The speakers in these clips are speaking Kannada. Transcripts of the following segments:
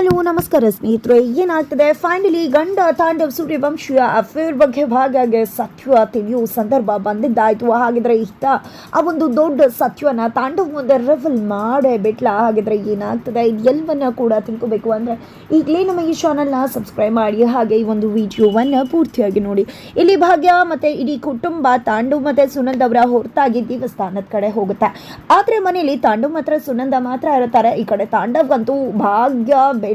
ಹಲೋ, ನಮಸ್ಕಾರ ಸ್ನೇಹಿತರೆ, ಏನಾಗ್ತದೆ? ಫೈನಲಿ ಗಂಡ ತಾಂಡವ್ ಸೂರ್ಯವಂಶಿಯ ಅಫೇರ್ ಬಗ್ಗೆ ಭಾಗಿಯಾಗಿ ಸತ್ಯ ತಿಳಿಯುವ ಸಂದರ್ಭ ಬಂದಿದ್ದಾಯ್ತು. ಹಾಗಿದ್ರೆ ಇಷ್ಟ ಆ ಒಂದು ದೊಡ್ಡ ಸತ್ಯವನ್ನ ತಾಂಡವ್ ಮುಂದೆ ರೆವಲ್ ಮಾಡೇ ಬಿಟ್ಲ. ಹಾಗಿದ್ರೆ ಏನಾಗ್ತದೆ? ಎಲ್ಲವನ್ನ ಕೂಡ ತಿಳ್ಕೊಬೇಕು ಅಂದರೆ ಈಗಲೇ ನಮ್ಮ ಈ ಚಾನಲ್ನ ಸಬ್ಸ್ಕ್ರೈಬ್ ಮಾಡಿ. ಹಾಗೆ ಈ ಒಂದು ವಿಡಿಯೋವನ್ನು ಪೂರ್ತಿಯಾಗಿ ನೋಡಿ. ಇಲ್ಲಿ ಭಾಗ್ಯ ಮತ್ತು ಇಡೀ ಕುಟುಂಬ ತಾಂಡವ್ ಮತ್ತು ಸುನಂದ್ ಅವರ ಹೊರತಾಗಿ ದೇವಸ್ಥಾನದ ಕಡೆ ಹೋಗುತ್ತೆ. ಆದರೆ ಮನೆಯಲ್ಲಿ ತಾಂಡವ್ ಮಾತ್ರ, ಸುನಂದ ಮಾತ್ರ ಇರುತ್ತಾರೆ ಈ ಕಡೆ ತಾಂಡವ್ಗಂತೂ ಭಾಗ್ಯ ಬೆಳೀತಿರೋದನ್ನ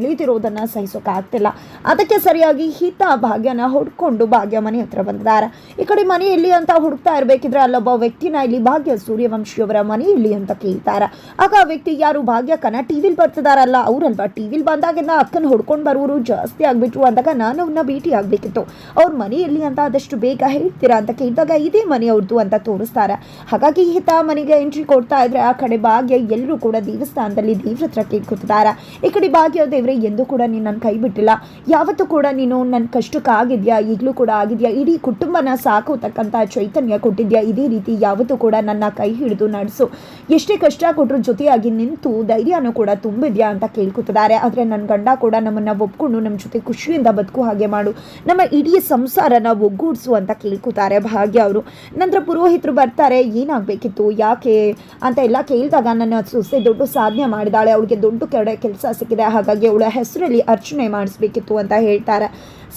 ಸಹಿಸೋಕೆ ಆಗ್ತಿಲ್ಲ. ಅದಕ್ಕೆ ಸರಿಯಾಗಿ ಹಿತ ಭಾಗ್ಯನ ಹುಡ್ಕೊಂಡು ಭಾಗ್ಯ ಮನೆ ಹತ್ರ ಬಂದಿದ್ದಾರೆ. ಈ ಕಡೆ ಮನೆ ಎಲ್ಲಿ ಅಂತ ಹುಡುಕ್ತಾ ಇರಬೇಕಿದ್ರೆ ಅಲ್ಲೊಬ್ಬ ವ್ಯಕ್ತಿನ ಇಲ್ಲಿ ಭಾಗ್ಯ ಸೂರ್ಯವಂಶಿಯವರ ಮನೆ ಇಲ್ಲಿ ಅಂತ ಕೇಳ್ತಾರೆ. ಆಗ ಆ ವ್ಯಕ್ತಿ, ಯಾರು ಭಾಗ್ಯಕ್ಕನ ಟಿವಿಲಿ ಬರ್ತಿದಾರಲ್ಲ, ಅವರಲ್ವಾ? ಟಿವಿಲ್ ಬಂದಾಗಿಂದ ಅಕ್ಕನ ಹುಡ್ಕೊಂಡು ಬರುವರು ಜಾಸ್ತಿ ಆಗ್ಬಿಟ್ರು ಅಂದಾಗ ನಾನು ಅವ್ರನ್ನ ಭೇಟಿ ಆಗ್ಬೇಕಿತ್ತು. ಅವ್ರ ಮನೆಯಲ್ಲಿ ಅಂತ ಆದಷ್ಟು ಬೇಗ ಹೇಳ್ತೀರಾ ಅಂತ ಕೇಳಿದಾಗ ಇದೇ ಮನೆ ಅವ್ರದ್ದು ಅಂತ ತೋರಿಸ್ತಾರೆ. ಹಾಗಾಗಿ ಹಿತ ಮನೆಗೆ ಎಂಟ್ರಿ ಕೊಡ್ತಾ ಇದ್ರೆ ಆ ಕಡೆ ಭಾಗ್ಯ ಎಲ್ಲರೂ ಕೂಡ ದೇವಸ್ಥಾನದಲ್ಲಿ ದೇವ್ರ ಹತ್ರ ಕೇಳ್ಕೊತಿದ್ದಾರೆ. ಈ ಕಡೆ ಭಾಗ್ಯ ಎಂದು ಕೂಡ ನೀನು ನನ್ನ ಕೈ ಬಿಟ್ಟಿಲ್ಲ. ಯಾವತ್ತೂ ಕೂಡ ನೀನು ನನ್ನ ಕಷ್ಟಕ್ಕಾಗಿದ್ಯಾ? ಈಗಲೂ ಕೂಡ ಆಗಿದ್ಯಾ? ಇಡೀ ಕುಟುಂಬನ ಸಾಕೋತಕ್ಕಂಥ ಚೈತನ್ಯ ಕೊಟ್ಟಿದ್ಯಾ? ಇದೇ ರೀತಿ ಯಾವತ್ತೂ ಕೂಡ ನನ್ನ ಕೈ ಹಿಡಿದು ನಡೆಸು. ಎಷ್ಟೇ ಕಷ್ಟ ಕೊಟ್ಟರು ಜೊತೆಯಾಗಿ ನಿಂತು ಧೈರ್ಯನೂ ಕೂಡ ತುಂಬಿದ್ಯಾ ಅಂತ ಕೇಳ್ಕೊತಿದ್ದಾರೆ. ಆದರೆ ನನ್ನ ಗಂಡ ಕೂಡ ನಮ್ಮನ್ನು ಒಪ್ಕೊಂಡು ನಮ್ಮ ಜೊತೆ ಖುಷಿಯಿಂದ ಬದುಕು ಹಾಗೆ ಮಾಡು. ನಮ್ಮ ಇಡೀ ಸಂಸಾರನ ಒಗ್ಗೂಡಿಸು ಅಂತ ಕೇಳ್ಕೊತಾರೆ ಭಾಗ್ಯ ಅವರು. ನಂತರ ಪುರೋಹಿತರು ಬರ್ತಾರೆ, ಏನಾಗಬೇಕಿತ್ತು? ಯಾಕೆ ಅಂತ ಎಲ್ಲ ಕೇಳಿದಾಗ ನನ್ನ ಸೊಸೆ ದೊಡ್ಡ ಸಾಧನೆ ಮಾಡಿದಾಳೆ. ಅವಳಿಗೆ ದೊಡ್ಡ ಕೆಡ ಕೆಲಸ ಸಿಕ್ಕಿದೆ. ಹಾಗಾಗಿ ಅವಳ ಹೆಸರಲ್ಲಿ ಅರ್ಚನೆ ಮಾಡಿಸ್ಬೇಕಿತ್ತು ಅಂತ ಹೇಳ್ತಾರೆ.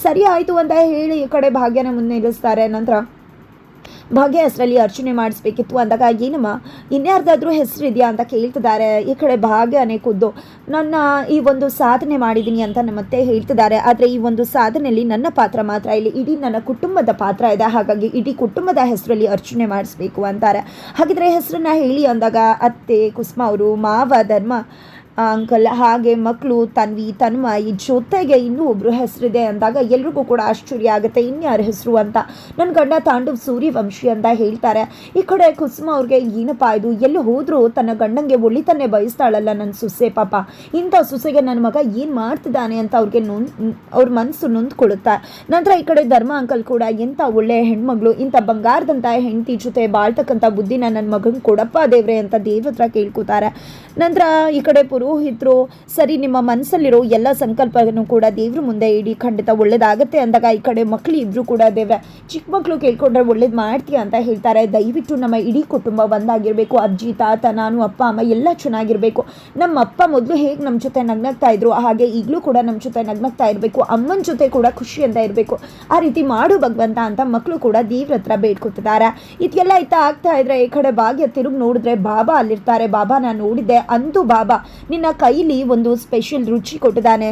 ಸರಿ ಆಯಿತು ಅಂತ ಹೇಳಿ ಈ ಕಡೆ ಭಾಗ್ಯನ ಮುಂದೆ ನಿಲ್ಲಿಸ್ತಾರೆ ನಂತರ ಭಾಗ್ಯ ಹೆಸರಲ್ಲಿ ಅರ್ಚನೆ ಮಾಡಿಸ್ಬೇಕಿತ್ತು ಅಂದಾಗ, ಏನಮ್ಮ, ಇನ್ಯಾರ್ದಾದ್ರೂ ಹೆಸರು ಇದೆಯಾ ಅಂತ ಕೇಳ್ತಿದ್ದಾರೆ. ಈ ಕಡೆ ಭಾಗ್ಯನೇ ಖುದ್ದು, ನನ್ನ ಈ ಒಂದು ಸಾಧನೆ ಮಾಡಿದ್ದೀನಿ ಅಂತ ನಮ್ಮತ್ತೆ ಹೇಳ್ತಿದ್ದಾರೆ. ಆದರೆ ಈ ಒಂದು ಸಾಧನೆಯಲ್ಲಿ ನನ್ನ ಪಾತ್ರ ಮಾತ್ರ ಇಲ್ಲಿ. ಇಡೀ ನನ್ನ ಕುಟುಂಬದ ಪಾತ್ರ ಇದೆ. ಹಾಗಾಗಿ ಇಡೀ ಕುಟುಂಬದ ಹೆಸರಲ್ಲಿ ಅರ್ಚನೆ ಮಾಡಿಸ್ಬೇಕು ಅಂತಾರೆ. ಹಾಗಿದ್ರೆ ಹೆಸರನ್ನ ಹೇಳಿ ಅಂದಾಗ, ಅತ್ತೆ, ಕುಸುಮ ಅವರು, ಮಾವ, ಧರ್ಮ ಅಂಕಲ್, ಹಾಗೆ ಮಕ್ಕಳು ತನ್ವಿ, ತನ್ಮಯಿ ಜೊತೆಗೆ ಇನ್ನೂ ಒಬ್ಬರು ಹೆಸರಿದೆ ಅಂದಾಗ ಎಲ್ರಿಗೂ ಕೂಡ ಆಶ್ಚರ್ಯ ಆಗುತ್ತೆ, ಇನ್ಯಾರ ಹೆಸರು ಅಂತ. ನನ್ನ ಗಂಡ ತಾಂಡವ್ ಸೂರ್ಯವಂಶಿ ಅಂತ ಹೇಳ್ತಾರೆ. ಈ ಕಡೆ ಕುಸುಮ ಅವ್ರಿಗೆ, ಏನಪ್ಪ ಇದು, ಎಲ್ಲಿ ಹೋದರೂ ತನ್ನ ಗಂಡಂಗೆ ಒಳಿತನ್ನೇ ಬಯಸ್ತಾಳಲ್ಲ ನನ್ನ ಸೊಸೆ ಪಾಪ. ಇಂಥ ಸೊಸೆಗೆ ನನ್ನ ಮಗ ಏನು ಮಾಡ್ತಿದ್ದಾನೆ ಅಂತ ಅವ್ರಿಗೆ ನೊಂದ್ ಅವ್ರ ಮನಸ್ಸು ನೊಂದ್ಕೊಳ್ಳುತ್ತೆ. ನಂತರ ಈ ಕಡೆ ಧರ್ಮ ಅಂಕಲ್ ಕೂಡ, ಎಂಥ ಒಳ್ಳೆ ಹೆಣ್ಮಗಳು, ಇಂಥ ಬಂಗಾರದಂಥ ಹೆಂಡತಿ ಜೊತೆ ಬಾಳ್ತಕ್ಕಂಥ ಬುದ್ಧಿನ ನನ್ನ ಮಗನ ಕೊಡಪ್ಪ ದೇವ್ರೆ ಅಂತ ದೇವ್ರ ಹತ್ರ ಕೇಳ್ಕೊತಾರೆ. ನಂತರ ಈ ಕಡೆ ಪುರೋಹಿತರು ಸರಿ, ನಿಮ್ಮ ಮನಸ್ಸಲ್ಲಿರೋ ಎಲ್ಲ ಸಂಕಲ್ಪನೂ ಕೂಡ ದೇವ್ರ ಮುಂದೆ ಇಡಿ, ಖಂಡಿತ ಒಳ್ಳೇದಾಗತ್ತೆ ಅಂದಾಗ ಈ ಕಡೆ ಮಕ್ಕಳು ಇಬ್ಬರು ಕೂಡ ದೇವ್ರ ಚಿಕ್ಕ ಮಕ್ಕಳು ಕೇಳ್ಕೊಂಡ್ರೆ ಒಳ್ಳೇದು ಮಾಡ್ತೀಯ ಅಂತ ಹೇಳ್ತಾರೆ. ದಯವಿಟ್ಟು ನಮ್ಮ ಇಡೀ ಕುಟುಂಬ ಒಂದಾಗಿರಬೇಕು. ಅಜ್ಜಿ, ತಾತ, ನಾನು, ಅಪ್ಪ, ಅಮ್ಮ ಎಲ್ಲ ಚೆನ್ನಾಗಿರಬೇಕು. ನಮ್ಮ ಅಪ್ಪ ಮೊದಲು ಹೇಗೆ ನಮ್ಮ ಜೊತೆ ನಗ್ನಗ್ತಾ ಇದ್ರು, ಹಾಗೆ ಈಗಲೂ ಕೂಡ ನಮ್ಮ ಜೊತೆ ನಗ್ನಗ್ತಾ ಇರಬೇಕು. ಅಮ್ಮನ ಜೊತೆ ಕೂಡ ಖುಷಿ ಅಂತ ಇರಬೇಕು. ಆ ರೀತಿ ಮಾಡು ಭಗವಂತ ಅಂತ ಮಕ್ಕಳು ಕೂಡ ದೇವ್ರ ಹತ್ರ ಬೇಡ್ಕೊತಿದ್ದಾರೆ. ಇದೆಲ್ಲ ಇತ್ತ ಆಗ್ತಾ ಇದ್ರೆ ಈ ಕಡೆ ಭಾಗ್ಯ ತಿರುಗಿ ನೋಡಿದ್ರೆ ಬಾಬಾ ಅಲ್ಲಿರ್ತಾರೆ. ಬಾಬಾ ನಾನು ನೋಡಿದ್ದೆ, ಅಂದು ಬಾಬಾ ನಿನ್ನ ಕೈಲಿ ಒಂದು ಸ್ಪೆಷಲ್ ರುಚಿ ಕೊಟ್ಟಿದ್ದಾನೆ.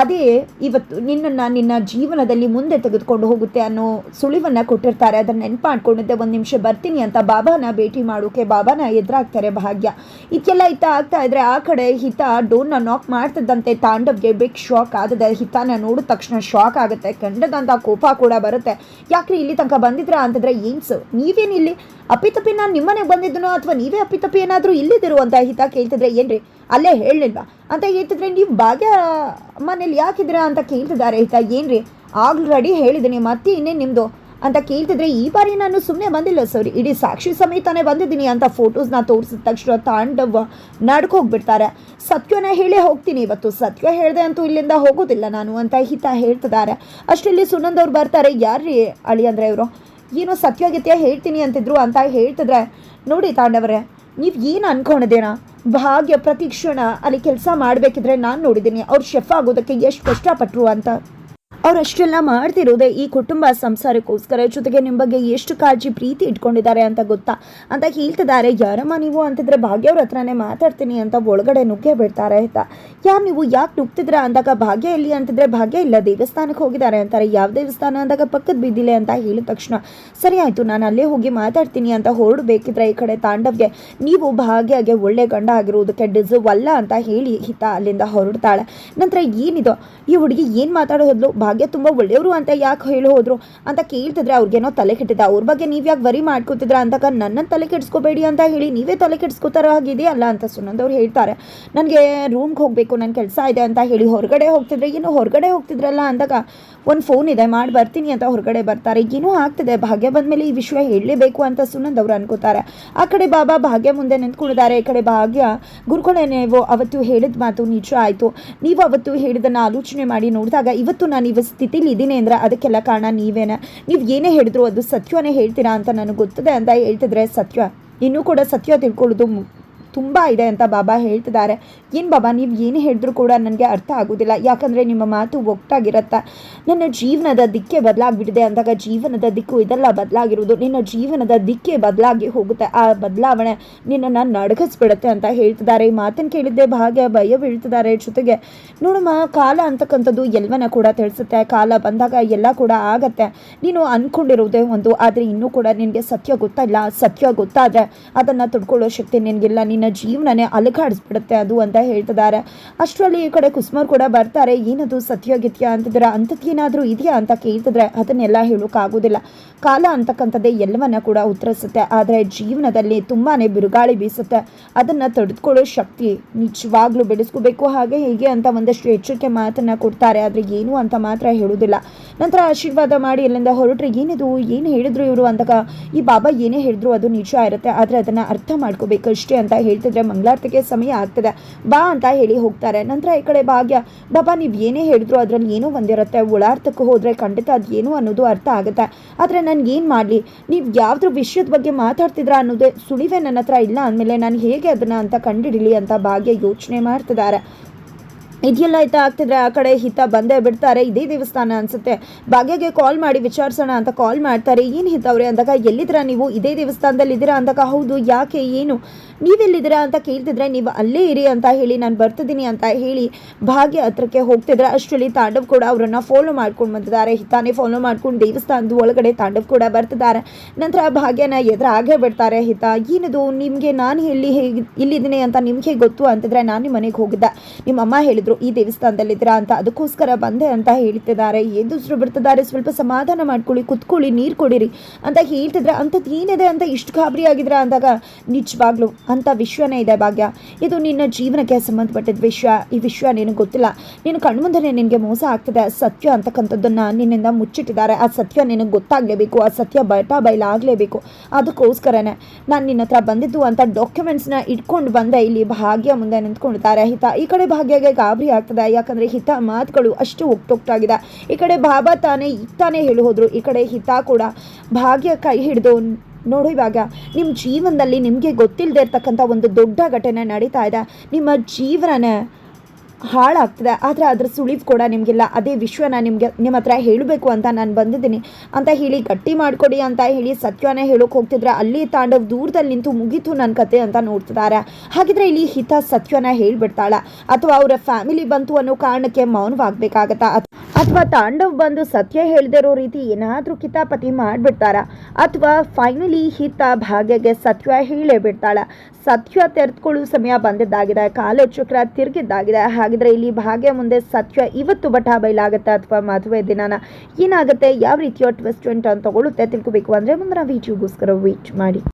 ಅದೇ ಇವತ್ತು ನಿನ್ನನ್ನು ನಿನ್ನ ಜೀವನದಲ್ಲಿ ಮುಂದೆ ತೆಗೆದುಕೊಂಡು ಹೋಗುತ್ತೆ ಅನ್ನೋ ಸುಳಿವನ್ನು ಕೊಟ್ಟಿರ್ತಾರೆ. ಅದನ್ನು ನೆನ್ಪು ಮಾಡ್ಕೊಂಡಿದ್ದೆ ಒಂದು ನಿಮಿಷ ಬರ್ತೀನಿ ಅಂತ ಬಾಬಾನ ಭೇಟಿ ಮಾಡೋಕೆ. ಬಾಬಾನ ಎದುರಾಗ್ತಾರೆ ಭಾಗ್ಯ. ಇದಕ್ಕೆಲ್ಲ ಹಿತ ಆಗ್ತಾ ಇದ್ರೆ ಆ ಕಡೆ ಹಿತ ಡೋನ್ನ ನಾಕ್ ಮಾಡ್ತಿದ್ದಂತೆ ತಾಂಡವ್ಗೆ ಬಿಗ್ ಶಾಕ್ ಆದದ ಹಿತನ ನೋಡಿದ ತಕ್ಷಣ ಶಾಕ್ ಆಗುತ್ತೆ. ಕಂಡದಂಥ ಕೋಪ ಕೂಡ ಬರುತ್ತೆ. ಯಾಕ್ರಿ ಇಲ್ಲಿ ತನಕ ಬಂದಿದ್ರಾ ಅಂತಂದ್ರೆ ಏನ್ಸ್ ನೀವೇನು ಇಲ್ಲಿ? ಅಪ್ಪಿತಪ್ಪಿ ನಾನು ನಿಮ್ಮನೆಗೆ ಬಂದಿದ್ದನೋ ಅಥವಾ ನೀವೇ ಅಪ್ಪಿತಪ್ಪಿ ಏನಾದರೂ ಇಲ್ಲಿದ್ದಿರು ಅಂತ ಹಿತ ಕೇಳ್ತಿದ್ರೆ, ಏನ್ರಿ ಅಲ್ಲೇ ಹೇಳಲಿಲ್ವಾ? ಅಂತ ಹೇಳ್ತಿದ್ರೆ ನೀವು ಭಾಗ್ಯ ಮನೇಲಿ ಯಾಕಿದ್ದೀರಾ ಅಂತ ಕೇಳ್ತಿದ್ದಾರೆ ಹಿತ ಏನ್ರಿ? ಆಲ್ರೆಡಿ ಹೇಳಿದ್ದೀನಿ ಮತ್ತೆ ಇನ್ನೇನು ನಿಮ್ಮದು ಅಂತ ಕೇಳ್ತಿದ್ರೆ ಈ ಬಾರಿ ನಾನು ಸುಮ್ಮನೆ ಬಂದಿಲ್ಲ ಸರ್. ಇಡೀ ಸಾಕ್ಷಿ ಸಮೇತನೇ ಬಂದಿದ್ದೀನಿ ಅಂತ ಫೋಟೋಸ್ನ ತೋರಿಸಿದ ತಕ್ಷಣ ತಾಂಡವ ನಡ್ಕೋಗ್ಬಿಡ್ತಾರೆ ಸತ್ಯನ ಹೇಳೇ ಹೋಗ್ತೀನಿ ಇವತ್ತು. ಸತ್ಯ ಹೇಳಿದೆ ಅಂತೂ ಇಲ್ಲಿಂದ ಹೋಗೋದಿಲ್ಲ ನಾನು ಅಂತ ಹಿತ ಹೇಳ್ತಿದ್ದಾರೆ. ಅಷ್ಟರಲ್ಲಿ ಸುನಂದ್ ಅವ್ರು ಬರ್ತಾರೆ. ಯಾರ್ರೀ ಅಳಿ ಅಂದರೆ ಇವರು? ಏನೋ ಸತ್ಯಗತ್ಯ ಹೇಳ್ತೀನಿ ಅಂತಿದ್ರು ಅಂತ ಹೇಳ್ತಿದ್ರೆ, ನೋಡಿ ತಾಂಡವರೇ ನೀವು ಏನು ಅನ್ಕೊಂಡಿದ್ದೀರಾ? ಭಾಗ್ಯ, ಪ್ರತಿ ಕ್ಷಣ ಅಲ್ಲಿ ಕೆಲಸ ಮಾಡಬೇಕಿದ್ರೆ ನಾನು ನೋಡಿದ್ದೀನಿ. ಅವ್ರು ಶೆಫ್ ಆಗೋದಕ್ಕೆ ಎಷ್ಟು ಕಷ್ಟಪಟ್ಟರು ಅಂತ. ಅವ್ರು ಅಷ್ಟೆಲ್ಲ ಮಾಡ್ತಿರೋದೆ ಈ ಕುಟುಂಬ ಸಂಸಾರಕ್ಕೋಸ್ಕರ. ಜೊತೆಗೆ ನಿಮ್ಮ ಬಗ್ಗೆ ಎಷ್ಟು ಕಾಳಜಿ, ಪ್ರೀತಿ ಇಟ್ಕೊಂಡಿದ್ದಾರೆ ಅಂತ ಗೊತ್ತಾ? ಅಂತ ಹೇಳ್ತಿದ್ದಾರೆ. ಯಾರಮ್ಮ ನೀವು ಅಂತಿದ್ರೆ ಭಾಗ್ಯ ಅವ್ರ ಹತ್ರನೇ ಮಾತಾಡ್ತೀನಿ ಅಂತ ಒಳಗಡೆ ನುಗ್ಗೆ ಬಿಡ್ತಾರೆ ಆಯ್ತಾ ಯಾರು ನೀವು? ಯಾಕೆ ನುಗ್ತಿದ್ರ ಅಂದಾಗ ಭಾಗ್ಯ ಇಲ್ಲಿ ಅಂತಿದ್ರೆ ಭಾಗ್ಯ ಇಲ್ಲ. ದೇವಸ್ಥಾನಕ್ಕೆ ಹೋಗಿದ್ದಾರೆ ಅಂತಾರೆ. ಯಾವ ದೇವಸ್ಥಾನ ಅಂದಾಗ ಪಕ್ಕದ ಬಿದ್ದಿಲ್ಲ ಅಂತ ಹೇಳಿದ ತಕ್ಷಣ, ಸರಿ ಆಯಿತು, ನಾನು ಅಲ್ಲೇ ಹೋಗಿ ಮಾತಾಡ್ತೀನಿ ಅಂತ ಹೊರಡಬೇಕಿದ್ರೆ ಈ ಕಡೆ ತಾಂಡವ್ಗೆ. ನೀವು ಭಾಗ್ಯಗೆ ಒಳ್ಳೆ ಗಂಡ ಆಗಿರುವುದಕ್ಕೆ ಡಿಸರ್ವ್ ಅಲ್ಲ ಅಂತ ಹೇಳಿ ಹಿತ ಅಲ್ಲಿಂದ ಹೊರಡ್ತಾಳೆ. ನಂತರ ಏನಿದೋ? ಈ ಹುಡುಗಿ ಏನು ಮಾತಾಡೋದ್ಲು ಭಾಗ್ಯ ತುಂಬ ಒಳ್ಳೆಯವರು ಅಂತ ಯಾಕೆ ಹೇಳಿ ಹೋದ್ರು ಅಂತ ಕೇಳ್ತಿದ್ರೆ ಅವ್ರಿಗೇನೋ ತಲೆ ಕೆಟ್ಟಿದ್ದ ಅವ್ರ ಬಗ್ಗೆ ನೀವು ಯಾಕೆ ವರಿ ಮಾಡ್ಕೋತಿದ್ರ ಅಂತಕ ನನ್ನನ್ನು ತಲೆ ಕೆಡಿಸ್ಕೋಬೇಡಿ ಅಂತ ಹೇಳಿ ನೀವೇ ತಲೆ ಕೆಡಿಸ್ಕೋತಾರ ಹಾಗಿದೆಯಲ್ಲ ಅಂತ ಸುನಂದ್ ಅವ್ರು ಹೇಳ್ತಾರೆ. ನನಗೆ ರೂಮ್ಗೆ ಹೋಗಬೇಕು ನನ್ನ ಕೆಲಸ ಇದೆ ಅಂತ ಹೇಳಿ ಹೊರಗಡೆ ಹೋಗ್ತಿದ್ರೆ ಏನು ಹೊರಗಡೆ ಹೋಗ್ತಿದ್ರಲ್ಲ ಅಂದಾಗ ಒಂದು ಫೋನ್ ಇದೆ, ಮಾಡಿ ಬರ್ತೀನಿ ಅಂತ ಹೊರಗಡೆ ಬರ್ತಾರೆ. ಏನೋ ಆಗ್ತಿದೆ, ಭಾಗ್ಯ ಬಂದಮೇಲೆ ಈ ವಿಷಯ ಹೇಳಲೇಬೇಕು ಅಂತ ಸುನಂದ್ ಅವ್ರು ಅನ್ಕೋತಾರೆ. ಆ ಕಡೆ ಬಾಬಾ ಭಾಗ್ಯ ಮುಂದೆ ನಿಂತ್ಕೊಂಡಿದ್ದಾರೆ. ಈ ಕಡೆ ಭಾಗ್ಯ, ಗುರುಗಳೇ ನೀವು ಅವತ್ತು ಹೇಳಿದ ಮಾತು ನಿಜ ಆಯಿತು. ನೀವು ಅವತ್ತು ಹೇಳಿದ್ದನ್ನು ಆಲೋಚನೆ ಮಾಡಿ ನೋಡಿದಾಗ ಇವತ್ತು ನಾನು ಈ ಸ್ಥಿತಿಲಿ ಇದ್ದೀನಿ ಅಂದರೆ ಅದಕ್ಕೆಲ್ಲ ಕಾರಣ ನೀವೇನ. ನೀವು ಏನೇ ಹೇಳಿದ್ರು ಅದು ಸತ್ಯವನ್ನೇ ಹೇಳ್ತೀರಾ ಅಂತ ನನಗೆ ಗೊತ್ತದೆ ಅಂತ ಹೇಳ್ತಿದ್ರೆ ಸತ್ಯ. ಇನ್ನೂ ಕೂಡ ಸತ್ಯ ತಿಳ್ಕೊಳ್ಳೋದು ತುಂಬ ಇದೆ ಅಂತ ಬಾಬಾ ಹೇಳ್ತಿದ್ದಾರೆ. ಏನು ಬಾಬಾ, ನೀವು ಏನು ಹೇಳಿದ್ರು ಕೂಡ ನನಗೆ ಅರ್ಥ ಆಗೋದಿಲ್ಲ. ಯಾಕಂದರೆ ನಿಮ್ಮ ಮಾತು ಒಟ್ಟಾಗಿರತ್ತೆ ನನ್ನ ಜೀವನದ ದಿಕ್ಕೆ ಬದಲಾಗ್ಬಿಟ್ಟಿದೆ ಅಂದಾಗ ಜೀವನದ ದಿಕ್ಕು ಇದೆಲ್ಲ ಬದಲಾಗಿರೋದು ನಿನ್ನ ಜೀವನದ ದಿಕ್ಕೆ ಬದಲಾಗಿ ಹೋಗುತ್ತೆ. ಆ ಬದಲಾವಣೆ ನಿನ್ನನ್ನು ನಡಗಿಸ್ಬಿಡುತ್ತೆ ಅಂತ ಹೇಳ್ತಿದ್ದಾರೆ. ಈ ಮಾತನ್ನು ಕೇಳಿದ್ದೆ ಭಾಗ್ಯ, ಭಯ ಬೀಳ್ತಿದ್ದಾರೆ. ಜೊತೆಗೆ ನೋಡಮ್ಮ, ಕಾಲ ಅಂತಕ್ಕಂಥದ್ದು ಎಲ್ಲವನ್ನ ಕೂಡ ತಿಳಿಸುತ್ತೆ. ಕಾಲ ಬಂದಾಗ ಎಲ್ಲ ಕೂಡ ಆಗತ್ತೆ. ನೀನು ಅಂದ್ಕೊಂಡಿರೋದೇ ಒಂದು, ಆದರೆ ಇನ್ನೂ ಕೂಡ ನಿನಗೆ ಸತ್ಯ ಗೊತ್ತಿಲ್ಲ. ಸತ್ಯ ಗೊತ್ತಾದರೆ ಅದನ್ನು ತೊಡ್ಕೊಳ್ಳೋ ಶಕ್ತಿ ನಿನಗಿಲ್ಲ. ನಿನ್ನ ಜೀವನನೇ ಅಲುಗಾಡಿಸ್ಬಿಡುತ್ತೆ ಅದು ಅಂತ ಹೇಳ್ತಿದ್ದಾರೆ. ಅಷ್ಟರಲ್ಲಿ ಈ ಕಡೆ ಕುಸುಮರ್ ಕೂಡ ಬರ್ತಾರೆ. ಏನದು ಸತ್ಯೋಗಿತ್ಯಾ ಅಂತಿದ್ರೆ ಅಂಥದ್ದೇನಾದರೂ ಇದೆಯಾ ಅಂತ ಕೇಳ್ತಿದ್ರೆ ಅದನ್ನೆಲ್ಲ ಹೇಳೋಕ್ಕಾಗೋದಿಲ್ಲ. ಕಾಲ ಅಂತಕ್ಕಂಥದ್ದೇ ಎಲ್ಲವನ್ನ ಕೂಡ ಉತ್ತರಿಸುತ್ತೆ. ಆದರೆ ಜೀವನದಲ್ಲಿ ತುಂಬಾ ಬಿರುಗಾಳಿ ಬೀಸುತ್ತೆ. ಅದನ್ನು ತಡೆದುಕೊಳ್ಳೋ ಶಕ್ತಿ ನಿಜವಾಗ್ಲೂ ಬೆಳೆಸ್ಕೋಬೇಕು. ಹಾಗೆ ಹೀಗೆ ಅಂತ ಒಂದಷ್ಟು ಎಚ್ಚರಿಕೆ ಮಾತನ್ನು ಕೊಡ್ತಾರೆ. ಆದರೆ ಏನು ಅಂತ ಮಾತ್ರ ಹೇಳೋದಿಲ್ಲ. ನಂತರ ಆಶೀರ್ವಾದ ಮಾಡಿ ಅಲ್ಲಿಂದ ಹೊರಟ್ರೆ ಏನಿದು? ಏನು ಹೇಳಿದ್ರು ಇವರು ಅಂತಕ ಈ ಬಾಬಾ ಏನೇ ಹೇಳಿದ್ರು ಅದು ನಿಜ ಇರುತ್ತೆ. ಆದರೆ ಅದನ್ನು ಅರ್ಥ ಮಾಡ್ಕೋಬೇಕು ಅಷ್ಟೇ ಅಂತ ಹೇಳ್ತಿದ್ರೆ ಮಂಗಳಾರತಿಗೆ ಸಮಯ ಆಗ್ತದೆ. ಬಾ ಅಂತ ಹೇಳಿ ಹೋಗ್ತಾರೆ. ನಂತರ ಈ ಕಡೆ ಭಾಗ್ಯ, ಬಾಬಾ, ನೀವು ಏನೇ ಹೇಳಿದ್ರು ಅದರಲ್ಲಿ ಏನೋ ಒಂದಿರುತ್ತೆ. ಒಳಾರ್ಥಕ್ಕೆ ಹೋದರೆ ಖಂಡಿತ ಅದು ಏನು ಅನ್ನೋದು ಅರ್ಥ ಆಗುತ್ತೆ. ಆದರೆ ನನಗೆ ಏನು ಮಾಡಲಿ? ನೀವು ಯಾವ್ದ್ರ ವಿಷಯದ ಬಗ್ಗೆ ಮಾತಾಡ್ತಿದ್ರ ಅನ್ನೋದೇ ಸುಳಿವೆ ನನ್ನ ಹತ್ರ ಇಲ್ಲ ಅಂದಮೇಲೆ ನಾನು ಹೇಗೆ ಅದನ್ನು ಅಂತ ಕಂಡುಹಿಡೀಲಿ ಅಂತ ಭಾಗ್ಯ ಯೋಚನೆ ಮಾಡ್ತಿದ್ದಾರೆ. ಇದೆಲ್ಲ ಆಯ್ತಾ ಆಗ್ತಿದ್ರೆ ಆ ಕಡೆ ಹಿತ ಬಂದೇ ಬಿಡ್ತಾರೆ. ಇದೇ ದೇವಸ್ಥಾನ ಅನ್ಸುತ್ತೆ. ಭಾಗ್ಯಗೆ ಕಾಲ್ ಮಾಡಿ ವಿಚಾರಿಸೋಣ ಅಂತ ಕಾಲ್ ಮಾಡ್ತಾರೆ. ಏನು ಹಿತವ್ರೆ ಅಂದಾಗ ಎಲ್ಲಿದ್ರ ನೀವು? ಇದೇ ದೇವಸ್ಥಾನದಲ್ಲಿ ಇದ್ದೀರಾ ಅಂದಾಗ, ಹೌದು, ಯಾಕೆ, ಏನು? ನೀವೆಲ್ಲಿದ್ದೀರಾ ಅಂತ ಕೇಳ್ತಿದ್ರೆ, ನೀವು ಅಲ್ಲೇ ಇರಿ ಅಂತ ಹೇಳಿ, ನಾನು ಬರ್ತಿದ್ದೀನಿ ಅಂತ ಹೇಳಿ ಭಾಗ್ಯ ಹತ್ರಕ್ಕೆ ಹೋಗ್ತಿದ್ರೆ, ಅಷ್ಟರಲ್ಲಿ ತಾಂಡವ್ ಕೂಡ ಅವರನ್ನು ಫಾಲೋ ಮಾಡ್ಕೊಂಡು ಬಂದಿದ್ದಾರೆ. ಹಿತಾನೇ ಫಾಲೋ ಮಾಡ್ಕೊಂಡು ದೇವಸ್ಥಾನದ ಒಳಗಡೆ ತಾಂಡವ್ ಕೂಡ ಬರ್ತಿದ್ದಾರೆ. ನಂತರ ಭಾಗ್ಯನ ಎದುರಾಗೇ ಬಿಡ್ತಾರೆ, ಹಿತ, ಏನದು? ನಿಮಗೆ ನಾನು ಹೇಳಿ ಹೇಗೆ, ಇಲ್ಲಿದ್ದೀನಿ ಅಂತ ನಿಮಗೆ ಗೊತ್ತು? ಅಂತಿದ್ರೆ, ನಾನು ನಿಮ್ಮ ಮನೆಗೆ ಹೋಗಿದ್ದೆ. ನಿಮ್ಮ ಅಮ್ಮ ಹೇಳಿದ್ರು, ಈ ದೇವಸ್ಥಾನದಲ್ಲಿದ್ದೀರಾ ಅಂತ. ಅದಕ್ಕೋಸ್ಕರ ಬಂದೆ ಅಂತ ಹೇಳ್ತಿದ್ದಾರೆ. ಎದುರು ಬರ್ತಿದ್ದಾರೆ? ಸ್ವಲ್ಪ ಸಮಾಧಾನ ಮಾಡ್ಕೊಳ್ಳಿ, ಕುತ್ಕೊಳ್ಳಿ, ನೀರು ಕೊಡಿರಿ ಅಂತ ಹೇಳ್ತಿದ್ರೆ ಅಂಥದ್ದು ಏನಿದೆ ಅಂತ ಇಷ್ಟು ಗಾಬರಿ ಆಗಿದ್ರ ಅಂದಾಗ, ನಿಜವಾಗ್ಲು ಅಂತ ವಿಶ್ವನೇ ಇದೆ ಭಾಗ್ಯ. ಇದು ನಿನ್ನ ಜೀವನಕ್ಕೆ ಸಂಬಂಧಪಟ್ಟಿದ್ದ ವಿಷಯ ಈ ವಿಷಯ ನಿನಗೆ ಗೊತ್ತಿಲ್ಲ. ನೀನು ಕಣ್ಮುಂದನೆ ನಿನಗೆ ಮೋಸ ಆಗ್ತದೆ. ಸತ್ಯ ಅಂತಕ್ಕಂಥದ್ದನ್ನು ನಿನ್ನಿಂದ ಮುಚ್ಚಿಟ್ಟಿದ್ದಾರೆ. ಆ ಸತ್ಯ ನಿನಗೆ ಗೊತ್ತಾಗಲೇಬೇಕು. ಆ ಸತ್ಯ ಬಟ ಬಯಲಾಗಲೇಬೇಕು ಅದಕ್ಕೋಸ್ಕರನೇ ನಾನು ನಿನ್ನ ಹತ್ರ ಬಂದಿದ್ದು ಅಂತ ಡಾಕ್ಯುಮೆಂಟ್ಸ್ನ ಇಟ್ಕೊಂಡು ಬಂದೆ. ಇಲ್ಲಿ ಭಾಗ್ಯ ಮುಂದೆ ನಿಂತ್ಕೊಂಡಿದ್ದಾರೆ. ಹಿತ, ಈ ಕಡೆ ಭಾಗ್ಯಗೆ ಗಾಬರಿ ಆಗ್ತದೆ. ಯಾಕಂದರೆ ಹಿತ ಮಾತುಗಳು ಅಷ್ಟು ಒಟ್ಟೊಟ್ಟಾಗಿದೆ ಈ ಕಡೆ ಬಾಬಾ ತಾನೇ ತಾನೇ ಹೇಳಿ ಹೋದ್ರು. ಈ ಕಡೆ ಹಿತ ಕೂಡ ಭಾಗ್ಯ ಕೈ ಹಿಡಿದು ನೋಡು ಇವಾಗ ನಿಮ್ಮ ಜೀವನದಲ್ಲಿ ನಿಮಗೆ ಗೊತ್ತಿಲ್ಲದೆ ಇರ್ತಕ್ಕಂಥ ಒಂದು ದೊಡ್ಡ ಘಟನೆ ನಡೀತಾ ಇದೆ. ನಿಮ್ಮ ಜೀವನನೇ ಹಾಳಾಗ್ತದೆ. ಆದರೆ ಅದ್ರ ಸುಳಿವು ಕೂಡ ನಿಮಗಿಲ್ಲ. ಅದೇ ವಿಶ್ವನ ನಿಮಗೆ ನಿಮ್ಮ ಹತ್ರ ಹೇಳಬೇಕು ಅಂತ ನಾನು ಬಂದಿದ್ದೀನಿ. ಅಂತ ಹೇಳಿ ಗಟ್ಟಿ ಮಾಡಿಕೊಡಿ ಅಂತ ಹೇಳಿ ಸತ್ಯನೇ ಹೇಳೋಕೆ ಹೋಗ್ತಿದ್ರೆ ಅಲ್ಲಿ ತಾಂಡವ್ ದೂರದಲ್ಲಿ ನಿಂತು ಮುಗೀತು ನನ್ನ ಕತೆ ಅಂತ ನೋಡ್ತಿದ್ದಾರೆ. ಹಾಗಿದ್ರೆ ಇಲ್ಲಿ ಹಿತ ಸತ್ಯನ ಹೇಳ್ಬಿಡ್ತಾಳ. ಅಥವಾ ಅವರ ಫ್ಯಾಮಿಲಿ ಬಂತು ಅನ್ನೋ ಕಾರಣಕ್ಕೆ ಮೌನವಾಗಬೇಕಾಗತ್ತಾ? ಅಥವಾ ತಾಂಡವ್ ಬಂದು ಸತ್ಯ ಹೇಳದಿರೋ ರೀತಿ ಏನಾದರೂ ಕಿತಾಪತಿ ಮಾಡಿಬಿಡ್ತಾರ? ಅಥವಾ ಫೈನಲಿ ಹಿತ ಭಾಗ್ಯಗೆ ಸತ್ಯ ಹೇಳೇ ಬಿಡ್ತಾಳ? ಸತ್ಯ ತೆರೆದುಕೊಳ್ಳುವ ಸಮಯ ಬಂದಿದ್ದಾಗಿದೆ. ಕಾಲಚಕ್ರ ತಿರುಗಿದ್ದಾಗಿದೆ. ಹಾಗಿದ್ರೆ ಇಲ್ಲಿ ಭಾಗ್ಯ ಮುಂದೆ ಸತ್ಯ ಇವತ್ತು ಬಟ ಬಯಲಾಗುತ್ತೆ ಅಥವಾ ಮದುವೆ ದಿನಾನ ಏನಾಗುತ್ತೆ, ಯಾವ ರೀತಿಯ ಟ್ವಿಸ್ಟ್ ಅಂತ ತಗೊಳುತ್ತೆ ತಿಳ್ಕೊಬೇಕು ಅಂದರೆ ಮುಂದಿನ ವಿಡಿಯೋಗೋಸ್ಕರ ವೀಚ್ ಮಾಡಿ.